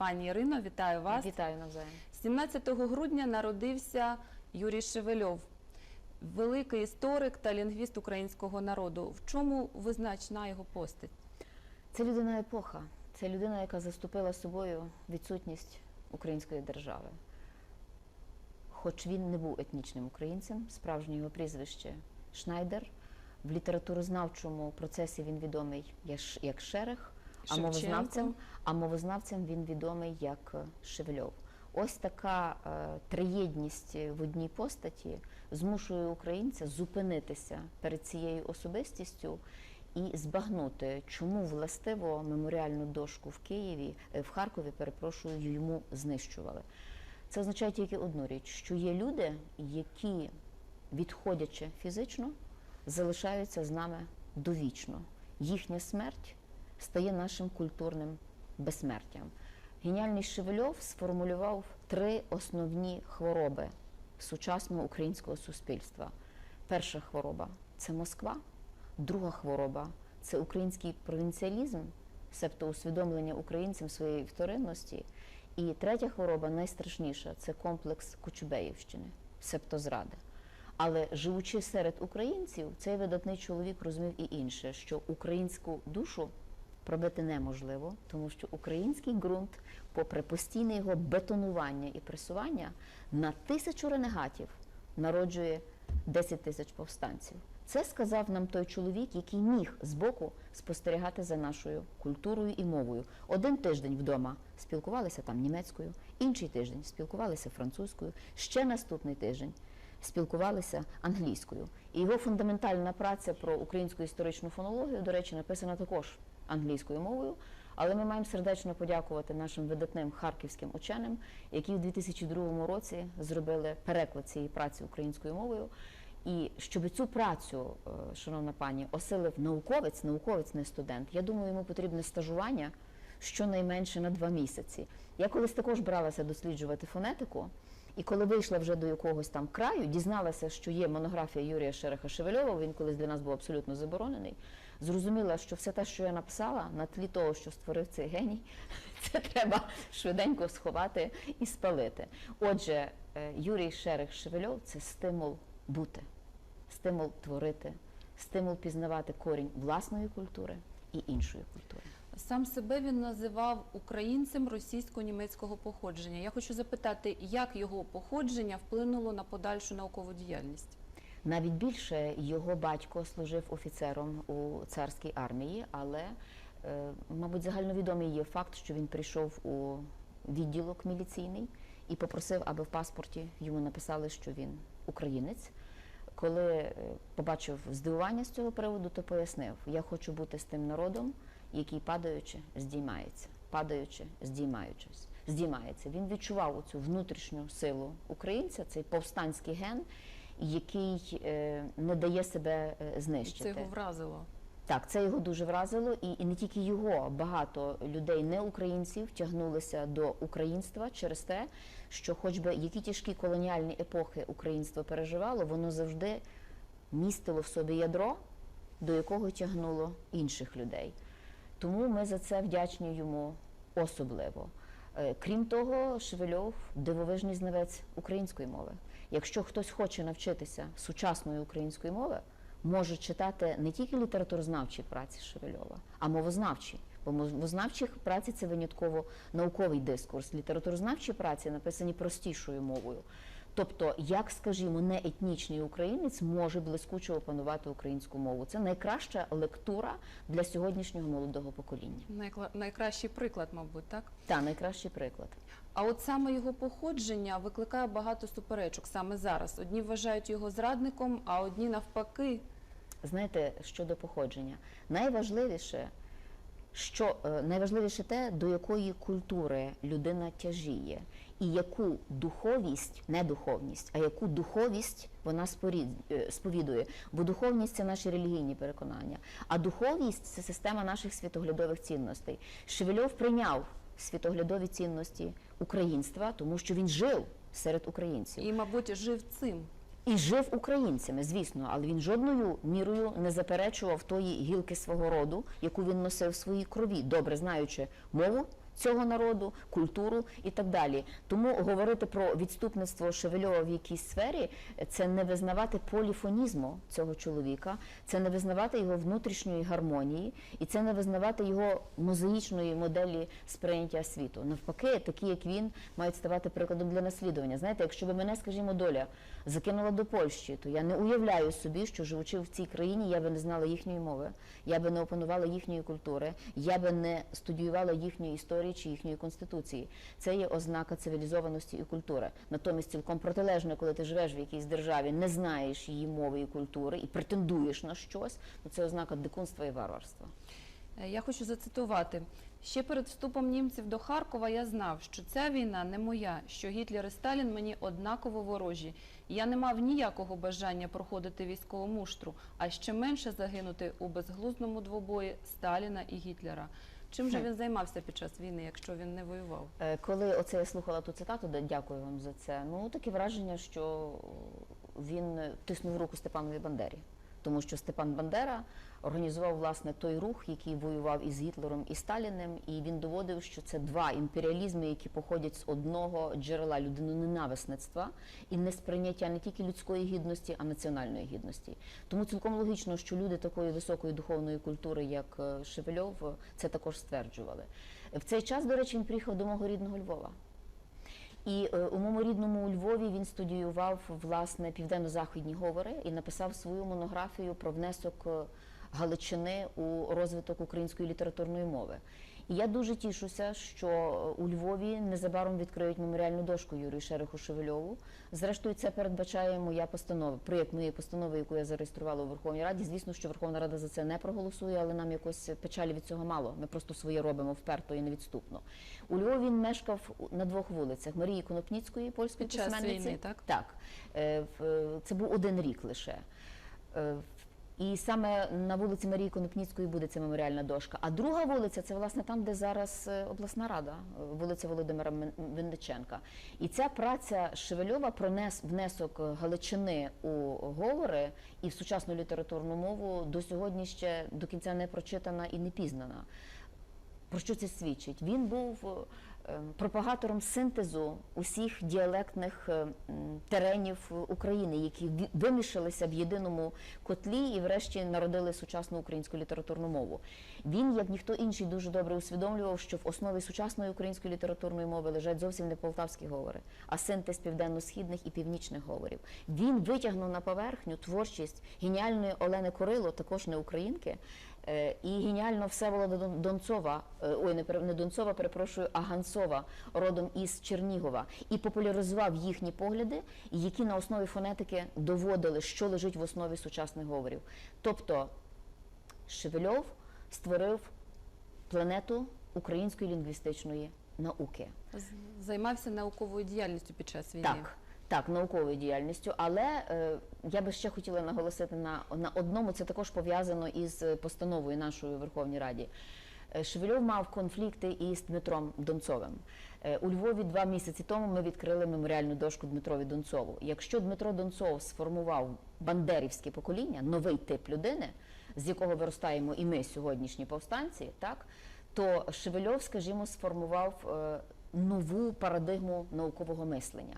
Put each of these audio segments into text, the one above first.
Пані Ірино, вітаю вас. Вітаю навзаєм. 17 грудня народився Юрій Шевельов, великий історик та лінгвіст українського народу. В чому визначна його постать? Це людина епоха. Це людина, яка заступила собою відсутність української держави. Хоч він не був етнічним українцем, справжнє його прізвище Шнайдер. В літературознавчому процесі він відомий як Шерех, а мовознавцем, а мовознавцем він відомий як е, Шевельов. Ось така е, триєдність в одній постаті змушує українця зупинитися перед цією особистістю і збагнути, чому властиво меморіальну дошку в Києві, е, в Харкові, перепрошую, йому знищували. Це означає тільки одну річ: що є люди, які, відходячи фізично, залишаються з нами довічно. Їхня смерть стає нашим культурним безсмертям. Геніальний Шевельов сформулював три основні хвороби сучасного українського суспільства. Перша хвороба це Москва, друга хвороба це український провінціалізм, себто усвідомлення українцям своєї вторинності. І третя хвороба найстрашніша це комплекс Кочубеївщини, себто зради. Але живучи серед українців, цей видатний чоловік розумів і інше, що українську душу пробити неможливо, тому що український ґрунт, попри постійне його бетонування і пресування, на тисячу ренегатів народжує 10 тисяч повстанців. Це сказав нам той чоловік, який міг збоку спостерігати за нашою культурою і мовою. Один тиждень вдома спілкувалися там німецькою, інший тиждень спілкувалися французькою, ще наступний тиждень спілкувалися англійською. І його фундаментальна праця про українську історичну фонологію, до речі, написана також англійською мовою. Але ми маємо сердечно подякувати нашим видатним харківським ученим, які в 2002 році зробили переклад цієї праці українською мовою. І щоб цю працю, е, шановна пані, осилив науковець, науковець не студент. Я думаю, йому потрібне стажування щонайменше на два місяці. Я колись також бралася досліджувати фонетику. І коли вийшла вже до якогось там краю, дізналася, що є монографія Юрія Шереха Шевельова, він колись для нас був абсолютно заборонений. Зрозуміла, що все те, що я написала, на тлі того, що створив цей геній, це треба швиденько сховати і спалити. Отже, е, Юрій Шерех Шевельов це стимул бути, стимул творити, стимул пізнавати корінь власної культури і іншої культури. Сам себе він називав українцем російсько-німецького походження. Я хочу запитати, як його походження вплинуло на подальшу наукову діяльність? Навіть більше його батько служив офіцером у царській армії, але, е, мабуть, загальновідомий є факт, що він прийшов у відділок міліційний і попросив, аби в паспорті йому написали, що він українець. Коли е, побачив здивування з цього приводу, то пояснив: я хочу бути з тим народом, який падаючи, здіймається, падаючи, здіймаючись, здіймається. Він відчував оцю внутрішню силу українця, цей повстанський ген, який е, не дає себе е, знищити. Це його вразило. Так, це його дуже вразило, і, і не тільки його, багато людей, не українців, тягнулися до українства через те, що, хоч би які тяжкі колоніальні епохи українство переживало, воно завжди містило в собі ядро, до якого тягнуло інших людей. Тому ми за це вдячні йому особливо. Е, Крім того, Шевельов дивовижний знавець української мови. Якщо хтось хоче навчитися сучасної української мови, може читати не тільки літературознавчі праці Шевельова, а мовознавчі. Бо мовознавчі праці це винятково науковий дискурс. Літературознавчі праці написані простішою мовою. Тобто, як скажімо, не етнічний українець може блискуче опанувати українську мову. Це найкраща лектура для сьогоднішнього молодого покоління. Найкла- Найкращий приклад, мабуть, так? Та найкращий приклад. А от саме його походження викликає багато суперечок саме зараз. Одні вважають його зрадником, а одні навпаки. Знаєте, щодо походження, найважливіше, що е, найважливіше те, до якої культури людина тяжіє, і яку духовість, не духовність, а яку духовість вона е, сповідує. Бо духовність це наші релігійні переконання, а духовість це система наших світоглядових цінностей. Шевельов прийняв світоглядові цінності українства, тому що він жив серед українців. І, мабуть, жив цим. І жив українцями, звісно, але він жодною мірою не заперечував тої гілки свого роду, яку він носив в своїй крові, добре знаючи мову цього народу, культуру і так далі. Тому говорити про відступництво Шевельова в якійсь сфері це не визнавати поліфонізму цього чоловіка, це не визнавати його внутрішньої гармонії, і це не визнавати його мозаїчної моделі сприйняття світу. Навпаки, такі як він мають ставати прикладом для наслідування. Знаєте, якщо би мене, скажімо, доля закинула до Польщі, то я не уявляю собі, що живучи в цій країні, я би не знала їхньої мови, я би не опанувала їхньої культури, я би не студіювала їхньої історії чи їхньої конституції. Це є ознака цивілізованості і культури. Натомість цілком протилежно, коли ти живеш в якійсь державі, не знаєш її мови і культури і претендуєш на щось, то це ознака дикунства і варварства. Е, Я хочу зацитувати. Ще перед вступом німців до Харкова я знав, що ця війна не моя, що Гітлер і Сталін мені однаково ворожі. Я не мав ніякого бажання проходити військову муштру, а ще менше загинути у безглузному двобої Сталіна і Гітлера. Чим же він займався під час війни, якщо він не воював? Е, Коли оце я слухала ту цитату, де дякую вам за це. Ну таке враження, що він тиснув руку Степанові Бандері, тому що Степан Бандера організував власне той рух, який воював із Гітлером і Сталіним, і він доводив, що це два імперіалізми, які походять з одного джерела людиноненависництва і несприйняття не тільки людської гідності, а національної гідності. Тому цілком логічно, що люди такої високої духовної культури, як е, Шевельов, це також стверджували. В цей час, до речі, він приїхав до мого рідного Львова. І е, у моєму рідному Львові він студіював власне південно-західні говори і написав свою монографію про внесок е, Галичини у розвиток української літературної мови. Я дуже тішуся, що е, у Львові незабаром відкриють меморіальну дошку Юрію Шереху Шевельову. Зрештою, це передбачає моя постанова, проєкт моєї постанови, яку я зареєструвала у Верховній Раді. Звісно, що Верховна Рада за це не проголосує, але нам якось печалі від цього мало. Ми просто своє робимо вперто і невідступно. У Львові він мешкав на двох вулицях Марії Конопніцької, польської письменниці. війни, так? Так. Е, Це був один рік лише. І саме на вулиці Марії Конопніцької буде ця меморіальна дошка. А друга вулиця це власне там, де зараз е, обласна рада, е, вулиця Володимира Винниченка. І ця праця Шевельова про внесок Галичини у говори і в сучасну літературну мову до сьогодні ще до кінця не прочитана і не пізнана. Про що це свідчить? Він був е, пропагатором синтезу усіх діалектних е, теренів України, які вимішалися в єдиному котлі і, врешті, народили сучасну українську літературну мову. Він, як ніхто інший, дуже добре усвідомлював, що в основі сучасної української літературної мови лежать зовсім не полтавські говори, а синтез південно-східних і північних говорів. Він витягнув на поверхню творчість геніальної Олени Корило, також не українки. Е, І геніально Всеволода Дон- Донцова, е, ой, не, Донцова, перепрошую, а Ганцова, родом із Чернігова, і популяризував їхні погляди, які на основі фонетики доводили, що лежить в основі сучасних говорів. Тобто Шевельов створив планету української лінгвістичної науки. Займався науковою діяльністю під час війни. Так, так, науковою діяльністю, але е, я би ще хотіла наголосити на, на одному, це також пов'язано із постановою нашої Верховній Раді. Е, Шевельов мав конфлікти із Дмитром Донцовим. Е, У Львові два місяці тому ми відкрили меморіальну дошку Дмитрові Донцову. Якщо Дмитро Донцов сформував бандерівське покоління, новий тип людини, з якого виростаємо і ми сьогоднішні повстанці, так то Шевельов, скажімо, сформував е, нову парадигму наукового мислення.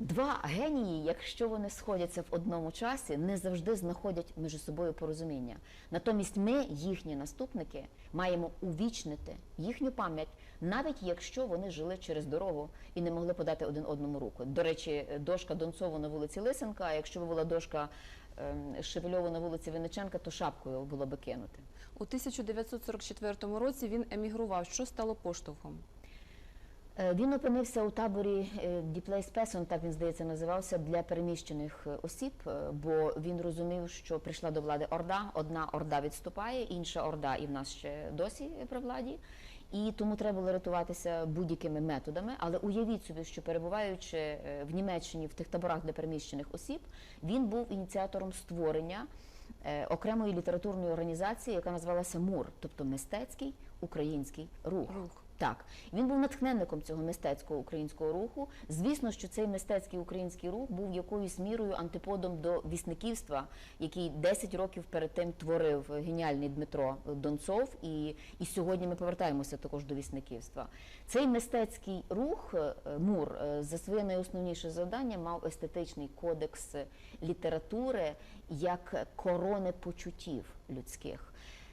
Два генії, якщо вони сходяться в одному часі, не завжди знаходять між собою порозуміння. Натомість ми, їхні наступники, маємо увічнити їхню пам'ять, навіть якщо вони жили через дорогу і не могли подати один одному руку. До речі, дошка Донцову на вулиці Лисенка, а якщо б була дошка ем, Шевельову на вулиці Винниченка, то шапкою було би кинути. У 1944 році він емігрував. Що стало поштовхом? Е, Він опинився у таборі е, Діплейс Песон, так він здається називався для переміщених осіб, е, бо він розумів, що прийшла до влади орда. Одна орда відступає, інша орда і в нас ще досі при владі. І тому треба було рятуватися будь-якими методами. Але уявіть собі, що перебуваючи в Німеччині в тих таборах для переміщених осіб, він був ініціатором створення окремої літературної організації, яка називалася МУР, тобто мистецький український рух. Рух. Так, він був натхненником цього мистецького українського руху. Звісно, що цей мистецький український рух був якоюсь мірою антиподом до вісниківства, який 10 років перед тим творив геніальний Дмитро Донцов. І, і сьогодні ми повертаємося також до вісниківства. Цей мистецький рух е, Мур е, за своє найосновніше завдання мав естетичний кодекс літератури як корони почуттів людських.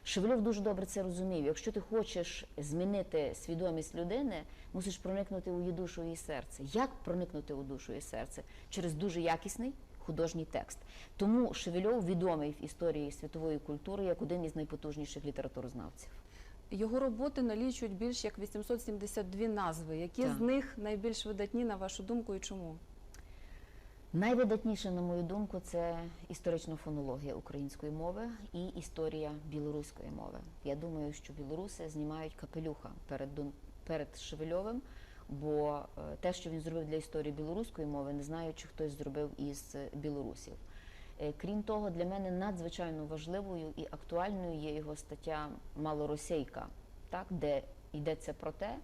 Шевельов дуже добре це розумів. Якщо ти хочеш змінити свідомість людини, мусиш проникнути у її душу і її серце. Як проникнути у душу і серце? Через дуже якісний художній текст. Тому Шевельов відомий в історії світової культури як один із найпотужніших літературознавців. Його роботи налічують більш як 872 назви. Які Так. з них найбільш видатні, на вашу думку, і чому? Найвидатніше, на мою думку, це історична фонологія української мови і історія білоруської мови. Я думаю, що білоруси знімають капелюха перед перед Шевельовим, бо е, те, що він зробив для історії білоруської мови, не знаю, чи хтось зробив із е, білорусів. Е, Крім того, для мене надзвичайно важливою і актуальною є його стаття Малоросійка, так, де йдеться про те,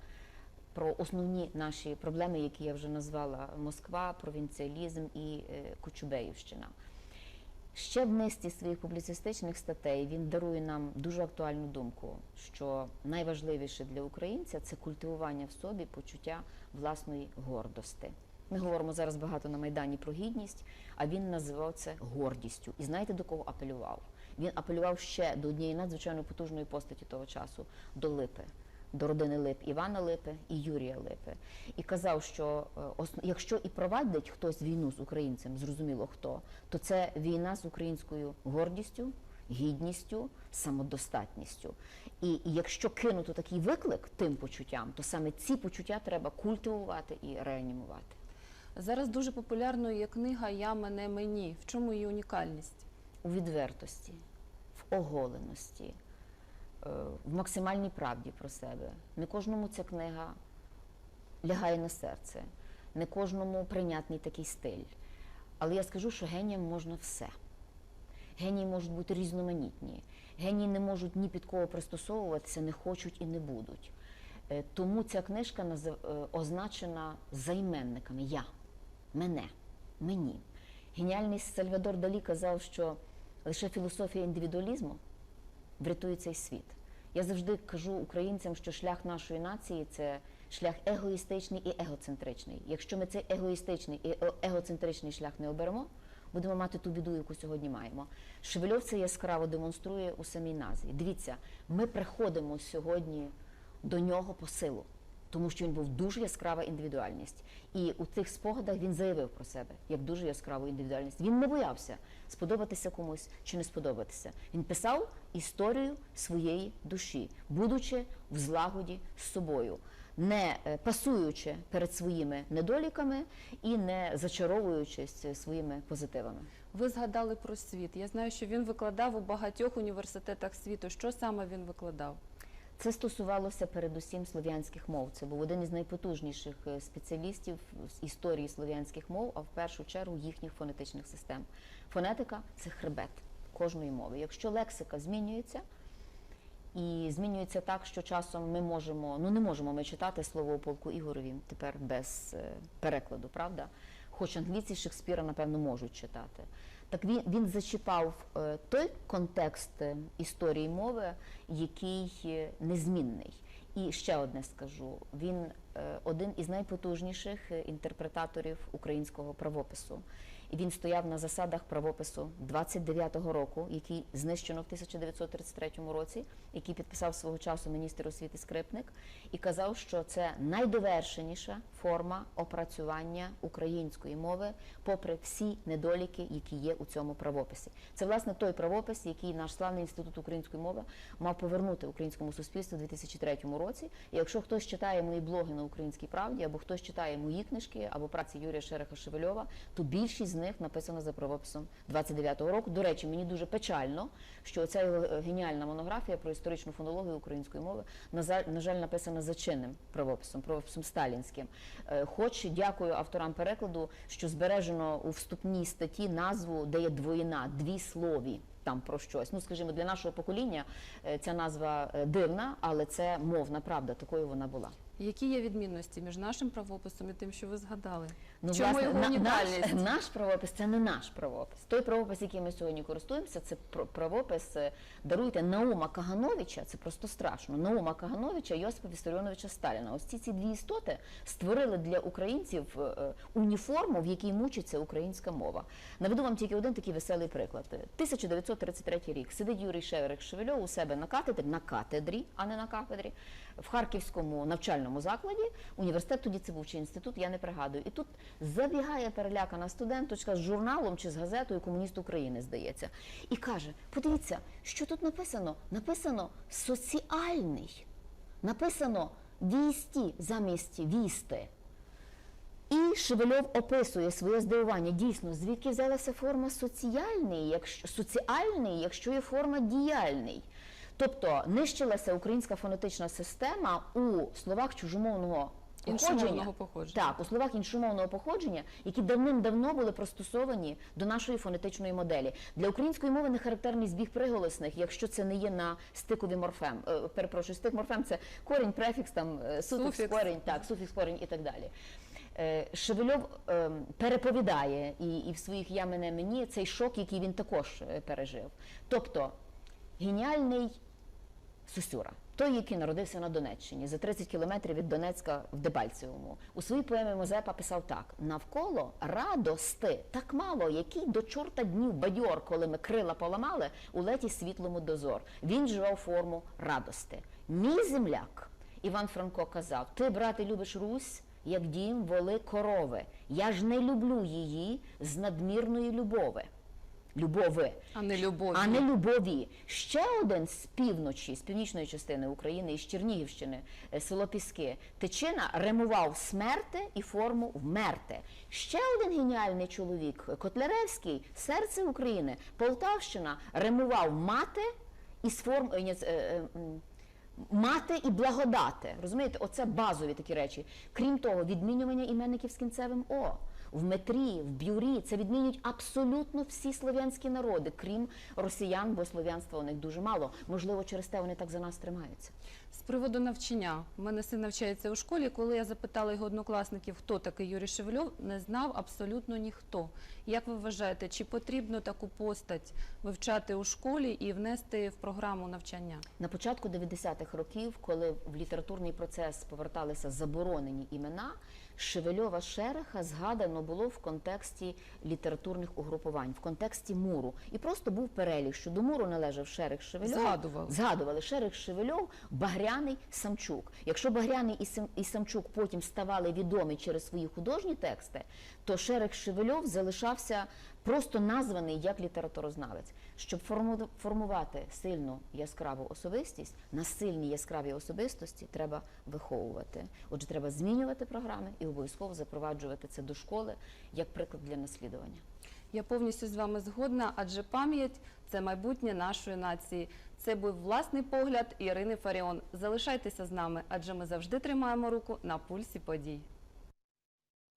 про основні наші проблеми, які я вже назвала Москва, провінціалізм і е, Кочубеївщина. Ще в низці своїх публіцистичних статей він дарує нам дуже актуальну думку, що найважливіше для українця це культивування в собі почуття власної гордості. Ми говоримо зараз багато на Майдані про гідність, а він називав це гордістю. І знаєте, до кого апелював? Він апелював ще до однієї надзвичайно потужної постаті того часу до Липи, до родини Лип Івана Липи і Юрія Липи. І казав, що е, якщо і провадить хтось війну з українцем, зрозуміло хто, то це війна з українською гордістю, гідністю, самодостатністю. І, якщо кинути такий виклик тим почуттям, то саме ці почуття треба культивувати і реанімувати. Зараз дуже популярною є книга Я мене мені. В чому її унікальність? у відвертості, в оголеності, в максимальній правді про себе. Не кожному ця книга лягає на серце, не кожному прийнятний такий стиль. Але я скажу, що геніям можна все. Генії можуть бути різноманітні. Генії не можуть ні під кого пристосовуватися, не хочуть і не будуть. Е, Тому ця книжка е, означена займенниками я, мене, мені. Геніальний Сальвадор Далі казав, що лише філософія індивідуалізму врятує цей світ. Я завжди кажу українцям, що шлях нашої нації це шлях егоїстичний і егоцентричний. Якщо ми цей егоїстичний і е- егоцентричний шлях не оберемо, будемо мати ту біду, яку сьогодні маємо. Шевельов це яскраво демонструє у самій назві. Дивіться, ми приходимо сьогодні до нього по силу, тому що він був дуже яскрава індивідуальність. І у цих спогадах він заявив про себе як дуже яскраву індивідуальність. Він не боявся сподобатися комусь чи не сподобатися. Він писав історію своєї душі, будучи в злагоді з собою, не е, пасуючи перед своїми недоліками і не зачаровуючись своїми позитивами. Ви згадали про світ. Я знаю, що він викладав у багатьох університетах світу. Що саме він викладав? Це стосувалося передусім слов'янських мов. Це був один із найпотужніших е, спеціалістів з історії слов'янських мов, а в першу чергу їхніх фонетичних систем. Фонетика це хребет кожної мови. Якщо лексика змінюється, і змінюється так, що часом ми можемо, ну не можемо ми читати слово у полку Ігорові тепер без е, перекладу, правда? Хоч англійці Шекспіра, напевно, можуть читати. Так він, він зачіпав е, той контекст е, історії мови, який е, незмінний. І ще одне скажу: він один із найпотужніших е, інтерпретаторів українського правопису. І він стояв на засадах правопису 29-го року, який знищено в 1933 році, який підписав свого часу міністр освіти Скрипник, і казав, що це найдовершеніша форма опрацювання української мови, попри всі недоліки, які є у цьому правописі. Це власне той правопис, який наш славний інститут української мови мав повернути українському суспільству у 2003 році. І якщо хтось читає мої блоги українській правді, або хтось читає мої книжки, або праці Юрія Шереха Шевельова, то більшість з них написана за правописом 29-го року. До речі, мені дуже печально, що ця геніальна монографія про історичну фонологію української мови на жаль написана за чинним правописом, правописом сталінським. Е, Хоч дякую авторам перекладу, що збережено у вступній статті назву, де є двоїна, дві слові. Там про щось. Ну, скажімо, для нашого покоління е, ця назва е, дивна, але це мовна правда, такою вона була. Які є відмінності між нашим правописом і тим, що ви згадали? Ну, чому його на- унікальність? Наш, наш правопис це не наш правопис. Той правопис, яким ми сьогодні користуємося, це пр- правопис, е, даруйте, Наума Кагановича, це просто страшно. Наума Кагановича, Йосипа Вісаріоновича Сталіна. Ось ці, ці дві істоти створили для українців е, е, уніформу, в якій мучиться українська мова. Наведу вам тільки один такий веселий приклад. 1933 рік сидить Юрій Шеверик Шевельов у себе на катедрі, на катедрі, а не на кафедрі, в Харківському навчальному закладі. Університет тоді це був чи інститут, я не пригадую. І тут забігає перелякана студенточка з журналом чи з газетою Комуніст України, здається, і каже: подивіться, що тут написано? Написано соціальний, написано вісті замість вісти. І Шевельов описує своє здивування. Дійсно, звідки взялася форма соціальний, якщо соціальний, якщо є форма діяльний. Тобто нищилася українська фонетична система у словах чужомовного. Іншомовного походження. Так, у словах іншомовного походження, які давним-давно були пристосовані до нашої фонетичної моделі. Для української мови не характерний збіг приголосних, якщо це не є на стикові морфем. Е, перепрошую, стик морфем це корінь, префікс, там е, суфікс, Суфікс. корінь, так, суфікс, корінь і так далі. Е, Шевельов е, переповідає і, і в своїх я мене мені цей шок, який він також пережив. Тобто геніальний Сосюра, той, який народився на Донеччині за 30 кілометрів від Донецька в Дебальцевому. У своїй поемі Мозепа писав так: навколо радости так мало, який до чорта днів бадьор, коли ми крила поламали, у леті світлому дозор. Він вживав форму радости. Мій земляк, Іван Франко казав: Ти, брате, любиш Русь, як дім воли корови. Я ж не люблю її з надмірної любови. Любови А не любові. а не любові. Ще один з півночі, з північної частини України, із Чернігівщини, е, село Піски. Тичина ремував смерти і форму вмерти. Ще один геніальний чоловік, Котляревський, серце України, Полтавщина, ремував мати із форм. е, е, Мати і благодати. Розумієте, оце базові такі речі. Крім того, відмінювання іменників з кінцевим О. В метрі, в бюрі це відмінюють абсолютно всі слов'янські народи, крім росіян, бо слов'янства у них дуже мало. Можливо, через те вони так за нас тримаються. З приводу навчання. У мене син навчається у школі. Коли я запитала його однокласників, хто такий Юрій Шевельов, не знав абсолютно ніхто. Як ви вважаєте, чи потрібно таку постать вивчати у школі і внести в програму навчання? На початку 90-х років, коли в літературний процес поверталися заборонені імена, Шевельова Шереха згадано було в контексті літературних угрупувань, в контексті муру. І просто був перелік, що до муру належав Шерех Шевельов. Згадували. Згадували Шерех Шевельов, Багряний, Самчук. Якщо Багряний і, Сам, і Самчук потім ставали відомі через свої художні тексти, то Шерех Шевельов залишався просто названий як літературознавець. Щоб форму- формувати сильну яскраву особистість, на сильній яскравій особистості треба виховувати. Отже, треба змінювати програми і обов'язково запроваджувати це до школи як приклад для наслідування. Я повністю з вами згодна, адже пам'ять це майбутнє нашої нації. Це був власний погляд Ірини Фаріон. Залишайтеся з нами, адже ми завжди тримаємо руку на пульсі подій.